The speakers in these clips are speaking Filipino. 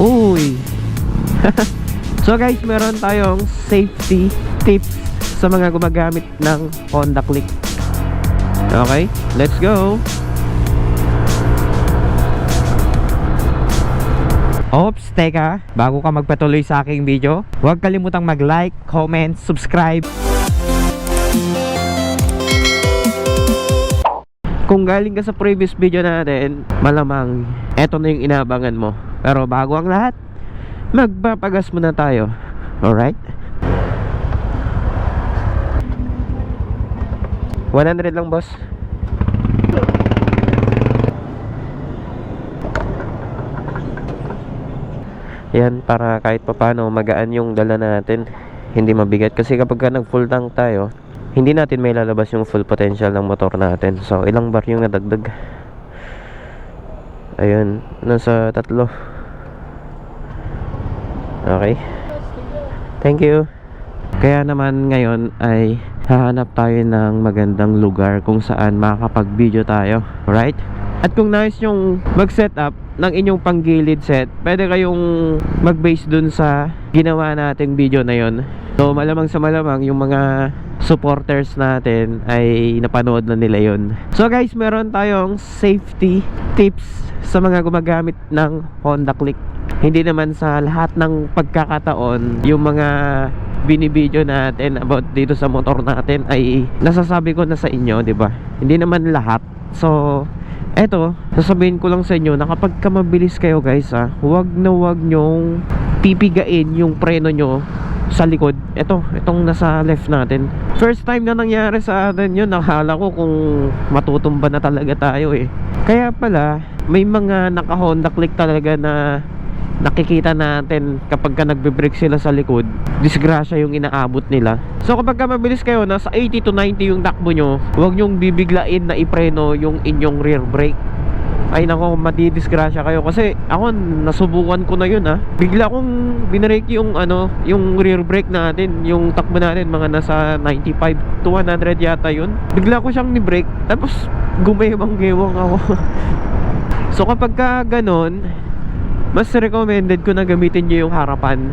Uy. so guys, meron tayong safety tips sa mga gumagamit ng Honda Click. Okay, let's go. Ops, teka, bago ka magpatuloy sa aking video, huwag kalimutang mag-like, comment, subscribe. Kung galing ka sa previous video natin, malamang eto na yung inabangan mo. Pero bago ang lahat, magpapagas muna tayo. Alright? 100 lang boss. Yan para kahit papano magaan yung dala natin. Hindi mabigat kasi kapag ka nag full tank tayo, hindi natin may lalabas yung full potential ng motor natin. So ilang bar yung nadagdag? Ayun, nasa tatlo. Okay. Thank you. Kaya naman ngayon ay hahanap tayo ng magandang lugar kung saan makakapag-video tayo. Right? At kung nais yung mag-setup ng inyong panggilid set, pwede kayong mag-base dun sa ginawa nating video na yon. So malamang sa malamang yung mga supporters natin ay napanood na nila yon. So guys, meron tayong safety tips sa mga gumagamit ng Honda Click. Hindi naman sa lahat ng pagkakataon yung mga binibideo natin about dito sa motor natin ay nasasabi ko na sa inyo, 'di ba? Hindi naman lahat. So, eto, sasabihin ko lang sa inyo na kapag ka mabilis kayo guys ha, huwag na huwag nyong pipigain yung preno nyo sa likod. Ito, itong nasa left natin. First time na nangyari sa atin yun, nakala ko kung matutumba na talaga tayo eh. Kaya pala, may mga naka Honda Click talaga na nakikita natin kapag ka nagbe-brake sila sa likod disgrasya yung inaabot nila. So kapag ka mabilis kayo nasa 80 to 90 yung takbo nyo huwag nyong bibiglain na ipreno yung inyong rear brake. Ay nako madidisgrasya kayo. Kasi ako nasubukan ko na yun ha bigla kong binrake yung ano yung rear brake natin yung takbo natin mga nasa 95 to 100 yata yun. Bigla ko siyang ni-brake tapos gumewang-gewang ako. So kapag ka ganon mas recommended ko na gamitin nyo yung harapan.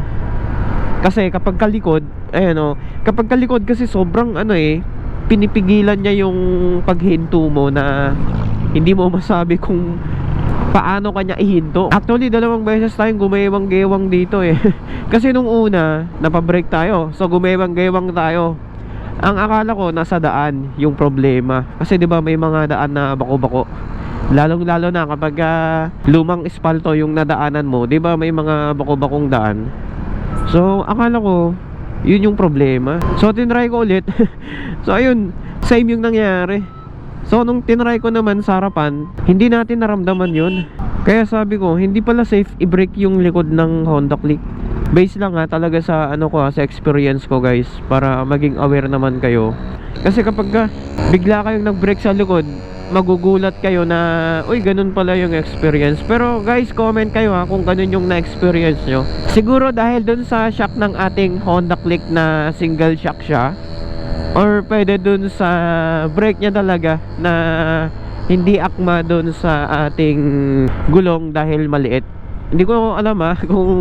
Kasi kapag kalikod ayan o kapag kalikod kasi sobrang ano eh pinipigilan niya yung paghinto mo na hindi mo masabi kung paano kanya ihinto. Actually dalawang beses tayong gumewang-gewang dito eh. Kasi nung una napabrake tayo. So gumewang-gewang tayo. Ang akala ko nasa daan yung problema. Kasi 'di ba may mga daan na bako-bako lalong lalo na kapag ah, lumang espalto yung nadaanan mo 'di ba may mga bako-bakong daan? So akala ko yun yung problema. So tinry ko ulit. So ayun same yung nangyari. So nung tinry ko naman sa harapan hindi natin naramdaman yun. Kaya sabi ko hindi pala safe i-brake yung likod ng Honda Click. Base lang ha talaga sa ano ko ha, sa experience ko guys para maging aware naman kayo. Kasi kapag ka, bigla kayong nag-brake sa likod magugulat kayo na uy ganun pala yung experience. Pero guys comment kayo ha kung ganun yung na-experience nyo. Siguro dahil dun sa shock ng ating Honda Click na single shock siya or pwede dun sa brake niya talaga na hindi akma dun sa ating gulong dahil maliit. Hindi ko alam ha kung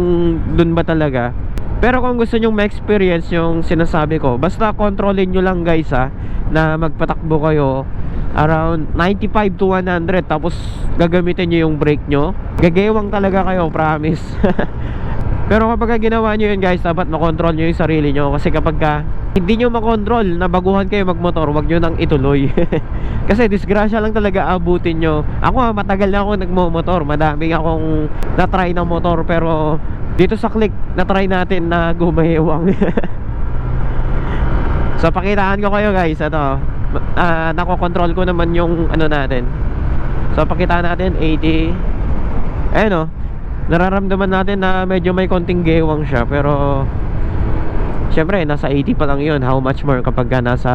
dun ba talaga. Pero kung gusto nyong ma-experience yung sinasabi ko basta kontrolin nyo lang guys ha na magpatakbo kayo around 95 to 100 tapos gagamitin nyo yung brake nyo gagewang talaga kayo promise. Pero kapag ginawa nyo yun guys dapat makontrol nyo yung sarili nyo kasi kapag ka hindi nyo makontrol na baguhan kayo magmotor wag nyo nang ituloy. Kasi disgrasya lang talaga abutin nyo ako ha, matagal na ako nagmomotor. Madami akong na-try ng motor pero dito sa click na-try natin na gumahewang so pakitaan ko kayo guys. Ito uh, nakokontrol ko naman yung ano natin. So pakitaan natin 80 ayun o nararamdaman natin na medyo may konting gewang siya pero syempre nasa 80 pa lang yun. How much more kapag ka nasa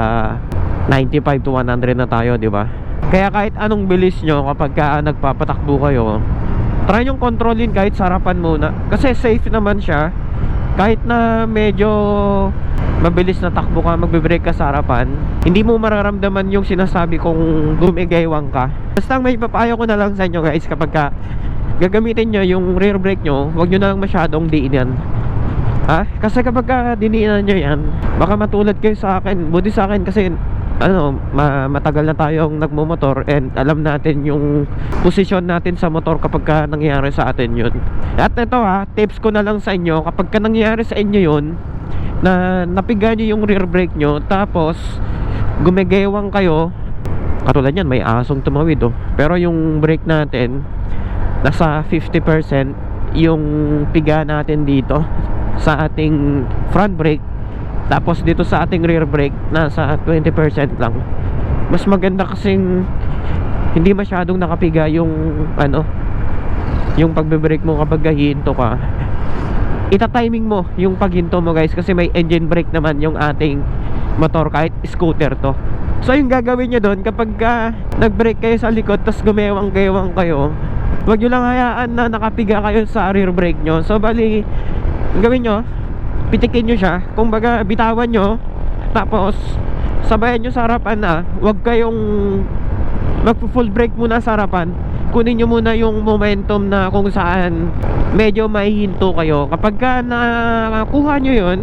95 to 100 na tayo di ba? Kaya kahit anong bilis nyo kapag ka nagpapatakbo kayo try nyong kontrolin kahit sarapan muna. Kasi safe naman siya kahit na medyo mabilis na takbo ka, magbe-brake ka sa harapan, hindi mo mararamdaman yung sinasabi kong gumigaywang ka. Basta may papayo ko na lang sa inyo guys kapag ka gagamitin nyo yung rear brake nyo, huwag nyo na lang masyadong diin yan. Ha? Kasi kapag ka diniinan nyo yan, baka matulad kayo sa akin. Buti sa akin kasi ano, ma- matagal na tayong nagmumotor and alam natin yung posisyon natin sa motor kapag ka nangyayari sa atin yun. At ito ha, tips ko na lang sa inyo, kapag ka nangyayari sa inyo yun, na napiga nyo yung rear brake nyo, tapos gumegewang kayo, katulad yan, may asong tumawid oh. Pero yung brake natin, nasa 50% yung piga natin dito sa ating front brake tapos dito sa ating rear brake nasa 20% lang. Mas maganda kasing hindi masyadong nakapiga yung ano yung pagbe-brake mo kapag hihinto ka. Ita-timing mo yung paghinto mo guys kasi may engine brake naman yung ating motor kahit scooter to. So yung gagawin nyo doon kapag ka nag-brake kayo sa likod tapos gumewang-gewang kayo Huwag nyo lang hayaan na nakapiga kayo sa rear brake nyo. So, bali, gawin nyo, pitikin nyo siya. Kung baga, bitawan nyo. Tapos, sabayan nyo sa harapan na. Huwag kayong mag-full brake muna sa harapan. Kunin nyo muna yung momentum na kung saan medyo mahihinto kayo. Kapag ka nakuha nyo yun,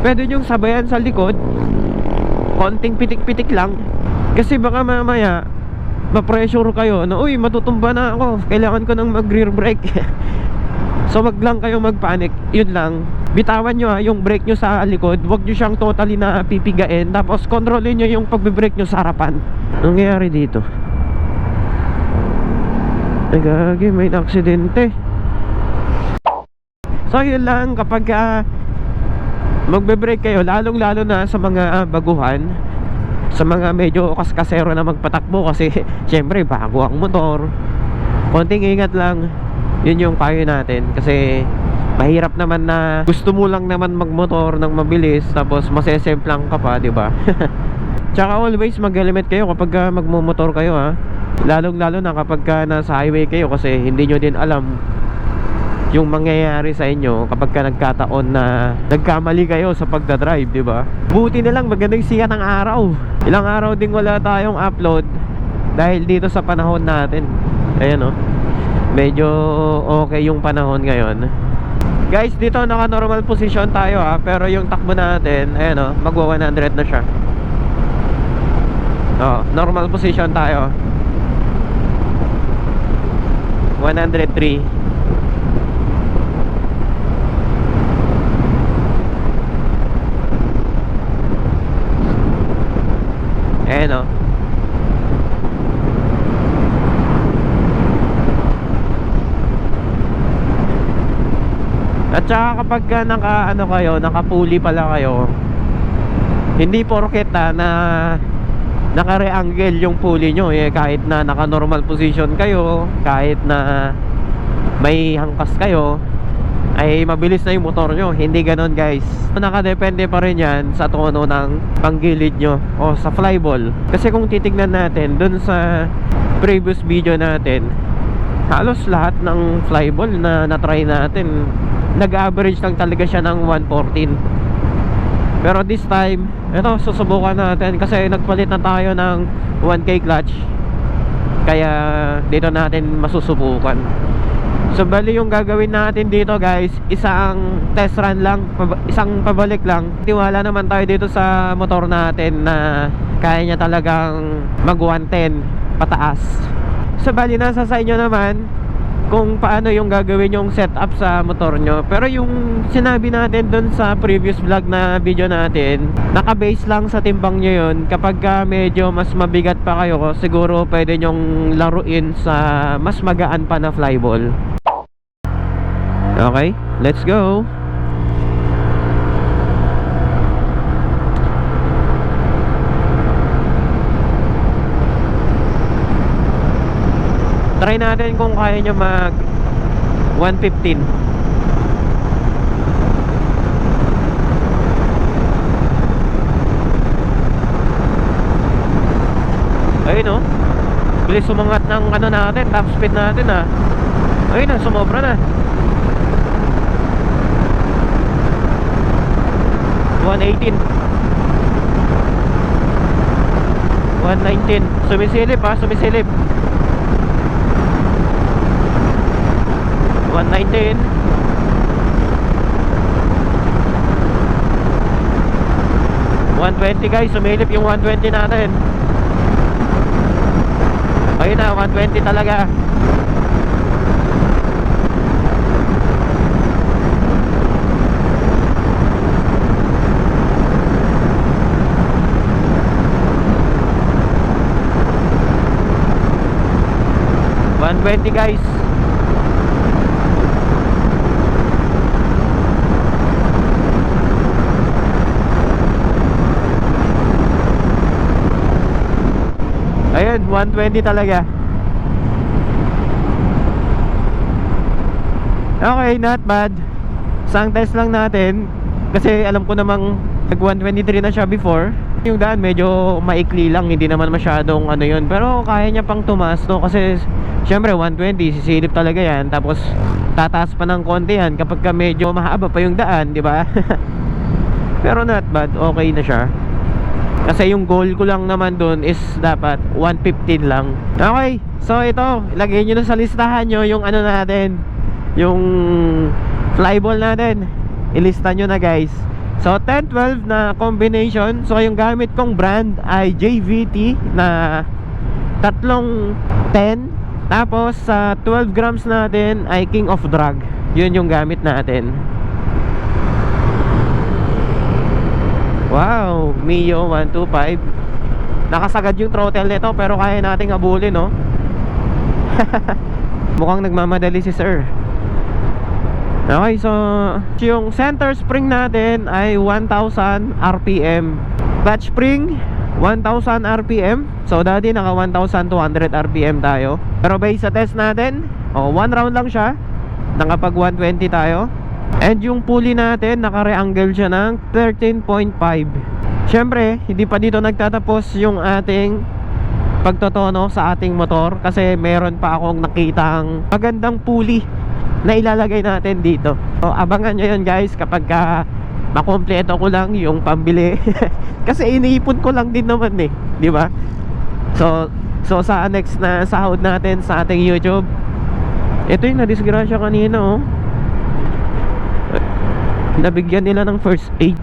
pwede nyo sabayan sa likod. Konting pitik-pitik lang. Kasi baka mamaya, ma-pressure kayo na uy matutumba na ako kailangan ko ng mag rear brake so wag lang kayo magpanic yun lang bitawan nyo ha yung brake nyo sa likod. Wag nyo siyang totally na pipigain. Tapos kontrolin nyo yung pagbe-brake nyo sa harapan. Nangyayari dito? Ay gagi may aksidente. So yun lang. Kapag uh, magbe-brake kayo lalong lalo na sa mga uh, baguhan sa mga medyo kaskasero na magpatakbo kasi syempre bago ang motor. Konting ingat lang. Yun yung payo natin kasi mahirap naman na gusto mo lang naman magmotor ng mabilis tapos masesemplang ka pa di ba tsaka always mag-helmet kayo kapag ka magmumotor kayo ha lalong lalo na kapag ka nasa highway kayo kasi hindi nyo din alam yung mangyayari sa inyo kapag ka nagkataon na nagkamali kayo sa pagdadrive, di ba? Buti na lang magandang siya ng araw. Ilang araw ding wala tayong upload dahil dito sa panahon natin. Ayan oh. Medyo okay yung panahon ngayon. Guys, dito naka normal position tayo ha, pero yung takbo natin, ayan oh, magwa 100 na siya. Oh, normal position tayo. 103 Ayan o. At saka kapag ka naka ano kayo, nakapuli pala kayo, hindi porket ah, na naka-reangle yung pulley nyo eh, kahit na naka normal position kayo, kahit na may hangkas kayo, ay mabilis na yung motor nyo. Hindi ganon guys. Nakadepende pa rin yan sa tono ng panggilid nyo o sa flyball kasi kung titignan natin dun sa previous video natin halos lahat ng flyball na natry natin nag-average lang talaga siya ng 114 pero this time ito susubukan natin kasi nagpalit na tayo ng 1k clutch. Kaya dito natin masusubukan. So bali yung gagawin natin dito guys Isang test run lang Isang pabalik lang. Tiwala naman tayo dito sa motor natin Na kaya niya talagang mag 110 pataas. So bali nasa sa inyo naman Kung paano yung gagawin yung setup sa motor nyo. Pero yung sinabi natin dun sa previous vlog na video natin Naka-base lang sa timbang nyo yun. Kapag ka medyo mas mabigat pa kayo Siguro pwede nyong laruin sa mas magaan pa na flyball. Okay, let's go. Try natin kung kaya nyo mag 115. Ayun no. Bilis sumangat ng ano natin, top speed natin ah. Ayun na, sumobra na. 118 119 Sumisilip ha, sumisilip 119 120 guys, sumilip yung 120 natin. Ayun na, 120 talaga. One twenty guys Ayun, 120 talaga. Okay, not bad. Sang test lang natin. Kasi alam ko namang Nag 123 na siya before. Yung daan medyo maikli lang. Hindi naman masyadong ano yun. Pero kaya niya pang tumaas no? Kasi syempre 120 sisilip talaga yan. Tapos tataas pa ng konti yan. Kapag ka medyo mahaba pa yung daan di ba? Pero not bad. Okay na siya kasi yung goal ko lang naman dun is dapat 115 lang. Okay, so ito Ilagay nyo na sa listahan nyo yung ano natin Yung flyball natin. Ilista nyo na guys. So 10-12 na combination. So yung gamit kong brand ay JVT na tatlong 10 Tapos sa 12 grams natin ay King of Drag Yun yung gamit natin Mio 125 Nakasagad yung throttle nito pero kaya nating habulin no? Mukhang nagmamadali si sir. Okay, so yung center spring natin ay 1000 RPM Clutch spring 1000 RPM So dati naka 1200 RPM tayo. Pero base sa test natin oh, one round lang siya. Nakapag 120 tayo. And yung pulley natin, naka-reangle siya ng 13.5 Siyempre, hindi pa dito nagtatapos yung ating pagtotono sa ating motor Kasi meron pa akong nakitang magandang pulley na ilalagay natin dito. So, Abangan nyo yun guys kapag ka makompleto ko lang yung pambili. Kasi iniipon ko lang din naman eh, di ba? So, so sa next na sahod natin sa ating YouTube. Ito yung nadisgrasya kanina oh. Nabigyan nila ng first aid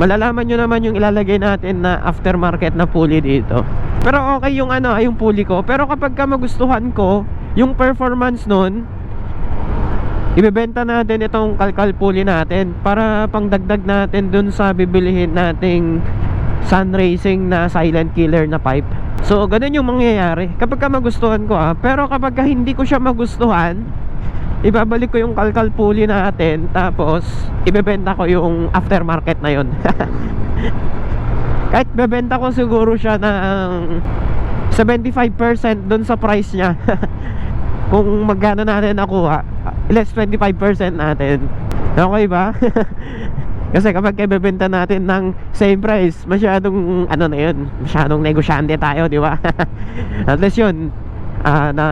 malalaman nyo naman yung ilalagay natin na aftermarket na pulley dito. Pero okay yung ano yung pulley ko. Pero kapag ka magustuhan ko yung performance nun ibebenta natin itong kalkal pulley natin para pangdagdag natin dun sa bibilihin nating sun racing na silent killer na pipe. So ganun yung mangyayari. Kapag ka magustuhan ko ah. Pero kapag ka hindi ko siya magustuhan ibabalik ko yung kalkal pulley natin tapos ibebenta ko yung aftermarket na yon kahit bebenta ko siguro siya ng 75% dun sa price niya. Kung magkano natin nakuha less 25% natin. Okay ba? kasi kapag ibebenta natin ng same price masyadong ano na yun masyadong negosyante tayo di ba? At least yun ah, na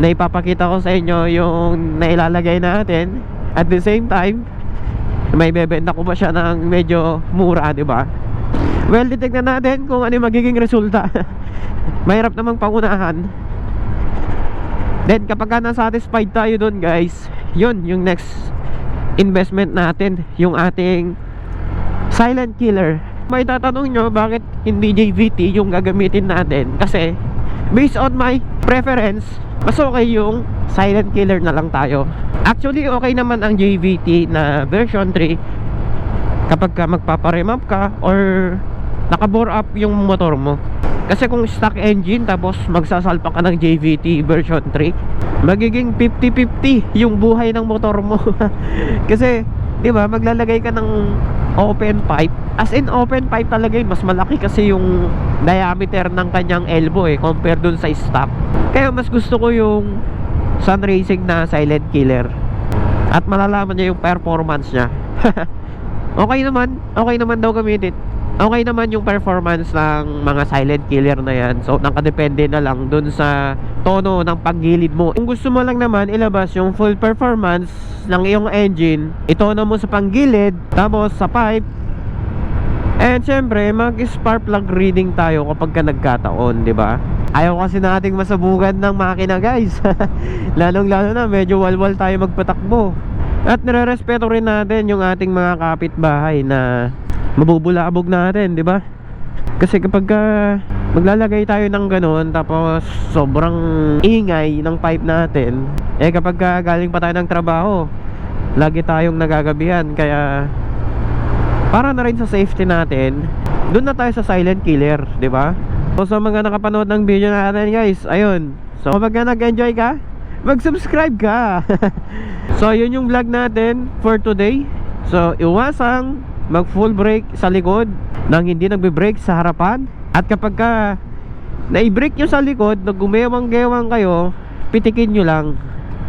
na ipapakita ko sa inyo yung nailalagay natin. At the same time may bebenta ko pa siya ng medyo mura di ba? Well titignan natin kung ano yung magiging resulta. Mahirap namang pangunahan. Then kapag ka na-satisfied tayo dun guys yun yung next investment natin yung ating silent killer. May tatanong nyo bakit hindi JVT yung gagamitin natin? Kasi based on my preference mas okay yung silent killer na lang tayo. Actually okay naman ang JVT na version 3 kapag ka magpaparemap ka or nakabore up yung motor mo. Kasi kung stock engine tapos magsasalpa ka ng JVT version 3 magiging 50-50 yung buhay ng motor mo. Kasi di ba maglalagay ka ng open pipe. As in open pipe talaga yun. Mas malaki kasi yung diameter ng kanyang elbow eh compare dun sa stock. Kaya mas gusto ko yung Sun Racing na silent killer. At malalaman niya yung performance niya. Okay naman. Okay naman daw gamitin okay naman yung performance ng mga silent killer na yan. So nakadepende na lang dun sa tono ng paggilid mo. Kung gusto mo lang naman ilabas yung full performance ng iyong engine itono mo sa panggilid tapos sa pipe. And syempre mag spark plug reading tayo kapag ka nagkataon di ba? Ayaw kasi nating masabugan ng makina guys. Lalong lalo na medyo walwal tayo magpatakbo. At nire-respeto rin natin yung ating mga kapitbahay na Mabubulabog natin, di ba? Kasi kapag ah, maglalagay tayo ng ganun Tapos sobrang ingay ng pipe natin Eh kapag ah, galing pa tayo ng trabaho Lagi tayong nagagabihan. Kaya para na rin sa safety natin doon na tayo sa silent killer di ba? So sa mga nakapanood ng video natin guys ayun. So kapag ka nag-enjoy ka mag subscribe ka. So yun yung vlog natin for today. So iwasang mag full brake sa likod nang hindi nagbe-brake sa harapan. At kapag ka na-brake nyo sa likod na gumewang-gewang kayo pitikin nyo lang.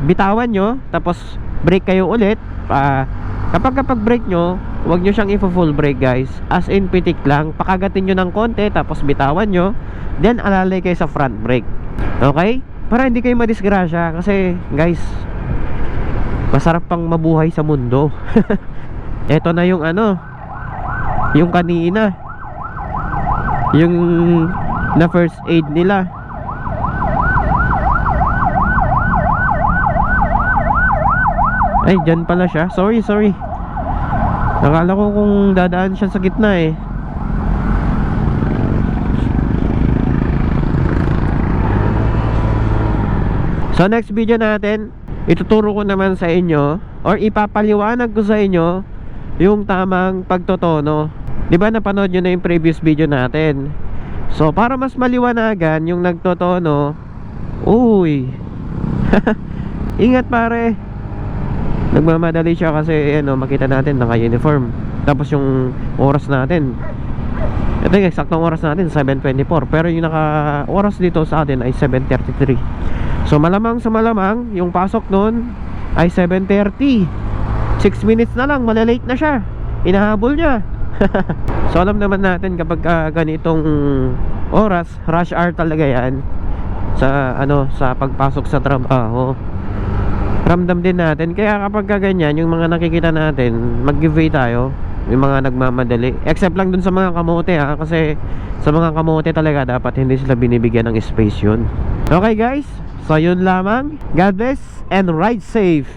Bitawan nyo tapos brake kayo ulit. Pa kapag kapag brake nyo Huwag nyo siyang i-full brake guys. As in pitik lang. Pakagatin nyo ng konti Tapos bitawan nyo. Then alalay kayo sa front brake Okay? Para hindi kayo madisgrasya Kasi guys Masarap pang mabuhay sa mundo Ito na yung ano Yung kanina. Yung Na first aid nila. Ay, dyan pala siya. Sorry, sorry. Nakala ko kung dadaan siya sa gitna eh. So next video natin Ituturo ko naman sa inyo Or ipapaliwanag ko sa inyo Yung tamang pagtotono. Di ba napanood nyo na yung previous video natin? So para mas maliwanagan Yung nagtotono Uy. Ingat pare. Nagmamadali siya kasi ano, makita natin naka-uniform. Tapos yung oras natin. Ito yung eksaktong oras natin 7.24 Pero yung naka oras dito sa atin ay 7.33 So malamang sa malamang Yung pasok nun ay 7.30 6 minutes na lang malalate na siya. Inahabol niya. So alam naman natin kapag uh, ganitong oras Rush hour talaga yan. Sa ano sa pagpasok sa trabaho. Ramdam din natin. Kaya kapag ganyan yung mga nakikita natin mag giveaway tayo. Yung mga nagmamadali. Except lang dun sa mga kamote ha kasi sa mga kamote talaga dapat hindi sila binibigyan ng space yun. Okay guys. So yun lamang. God bless and ride safe